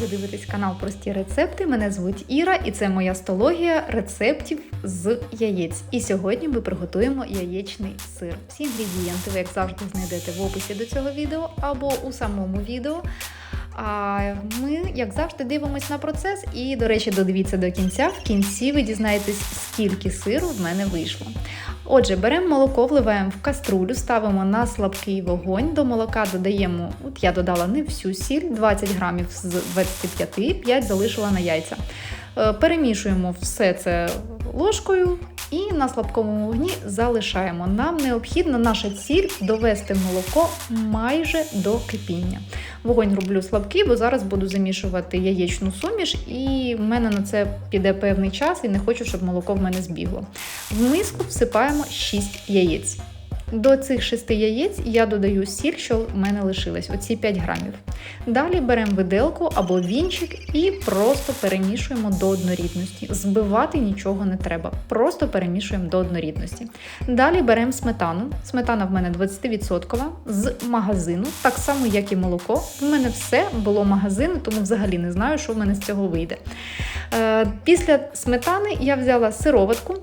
Ви дивитесь канал Прості рецепти. Мене звуть Іра, і це моя стологія рецептів з яєць. І сьогодні ми приготуємо яєчний сир. Всі інгредієнти ви, як завжди, знайдете в описі до цього відео або у самому відео. А ми, як завжди, дивимось на процес. І, до речі, додивіться до кінця. В кінці ви дізнаєтесь, скільки сиру в мене вийшло. Отже, беремо молоко, вливаємо в каструлю, ставимо на слабкий вогонь. До молока додаємо, от я додала не всю сіль, 20 грамів з 25, 5 залишила на яйця. Е, Перемішуємо все це ложкою і на слабкому вогні залишаємо. Нам необхідно наша ціль довести молоко майже до кипіння. Вогонь роблю слабкий, бо зараз буду замішувати яєчну суміш, і в мене на це піде певний час, і не хочу, щоб молоко в мене збігло. В миску всипаємо 6 яєць. До цих 6 яєць я додаю сіль, що в мене лишилась, оці 5 грамів. Далі беремо виделку або вінчик і просто перемішуємо до однорідності. Збивати нічого не треба, просто перемішуємо до однорідності. Далі беремо сметану. Сметана в мене 20% з магазину, так само, як і молоко. В мене все було магазин, тому взагалі не знаю, що в мене з цього вийде. Е, Після сметани я взяла сироватку.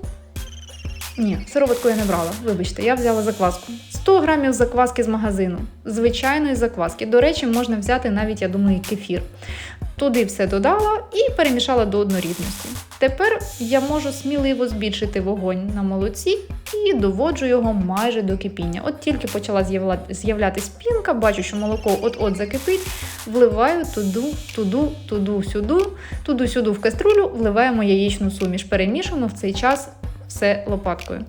Ні, сироватку я не брала. Вибачте, я взяла закваску. 100 грамів закваски з магазину, звичайної закваски. До речі, можна взяти навіть, я думаю, кефір. Туди все додала і перемішала до однорідності. Тепер я можу сміливо збільшити вогонь на молоці і доводжу його майже до кипіння. От тільки почала з'явля- з'являтись пінка, бачу, що молоко от-от закипить, вливаю туди, туди, сюди, туди, сюди в каструлю, вливаємо яєчну суміш, перемішуємо в цей час все лопаткою.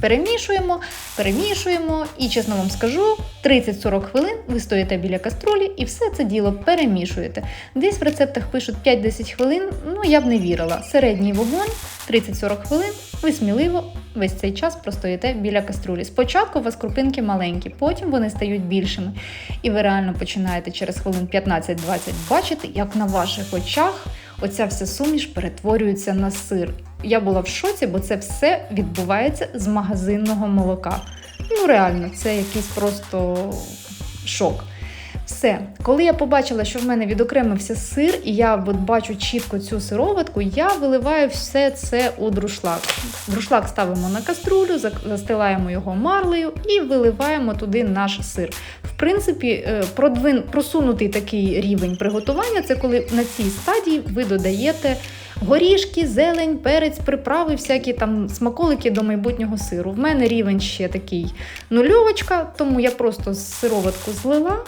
Перемішуємо, перемішуємо, і чесно вам скажу, 30-40 хвилин ви стоїте біля каструлі і все це діло перемішуєте. Десь в рецептах пишуть 5-10 хвилин, ну я б не вірила. Середній вогонь 30-40 хвилин, ви сміливо весь цей час простоїте біля каструлі. Спочатку у вас крупинки маленькі, потім вони стають більшими. І ви реально починаєте через хвилин 15-20 бачити, як на ваших очах оця вся суміш перетворюється на сир. Я була в шоці, бо це все відбувається з магазинного молока. Ну реально, це якийсь просто шок. Все, коли я побачила, що в мене відокремився сир, і я бачу чітко цю сироватку, я виливаю все це у друшлак. Друшлак ставимо на каструлю, застилаємо його марлею і виливаємо туди наш сир. В принципі, е, просунутий такий рівень приготування це коли на цій стадії ви додаєте горішки, зелень, перець, приправи, всякі там смаколики до майбутнього сиру. В мене рівень ще такий нульовочка, тому я просто сироватку злила.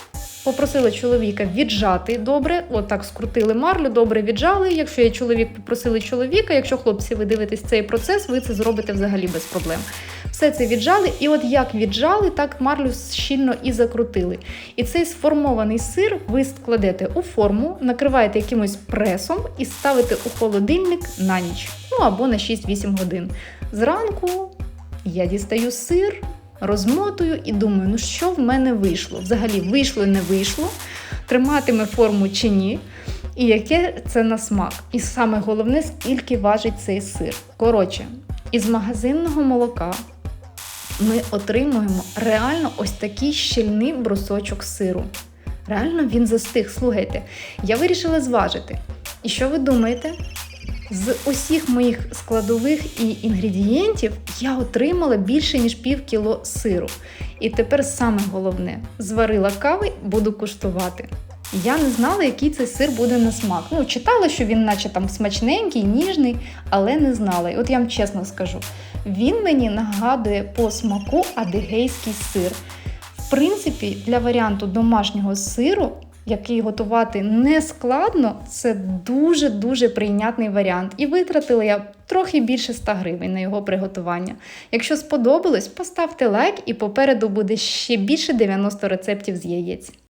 Попросила чоловіка віджати добре, отак скрутили марлю, добре віджали. Якщо є чоловік, попросили чоловіка. Якщо хлопці, ви дивитесь цей процес, ви це зробите взагалі без проблем. Все це віджали, і от як віджали, так марлю щільно і закрутили. І цей сформований сир ви складете у форму, накриваєте якимось пресом і ставите у холодильник на ніч, ну або на 6-8 годин. Зранку я дістаю сир, розмотую і думаю, ну що в мене вийшло? Взагалі вийшло, не вийшло, триматиме форму чи ні. І яке це на смак. І саме головне, скільки важить цей сир. Коротше, із магазинного молока ми отримуємо реально ось такий щільний брусочок сиру. Реально він застиг. Слухайте, я вирішила зважити. І що ви думаєте? З усіх моїх складових і інгредієнтів я отримала більше ніж пів кіло сиру. І тепер саме головне: зварила кави, буду куштувати. Я не знала, який цей сир буде на смак. Ну, читала, що він, наче там смачненький, ніжний, але не знала. І от я вам чесно скажу, він мені нагадує по смаку адигейський сир. В принципі, для варіанту домашнього сиру, який готувати не складно, це дуже-дуже прийнятний варіант. І витратила я трохи більше 100 гривень на його приготування. Якщо сподобалось, поставте лайк і попереду буде ще більше 90 рецептів з яєць.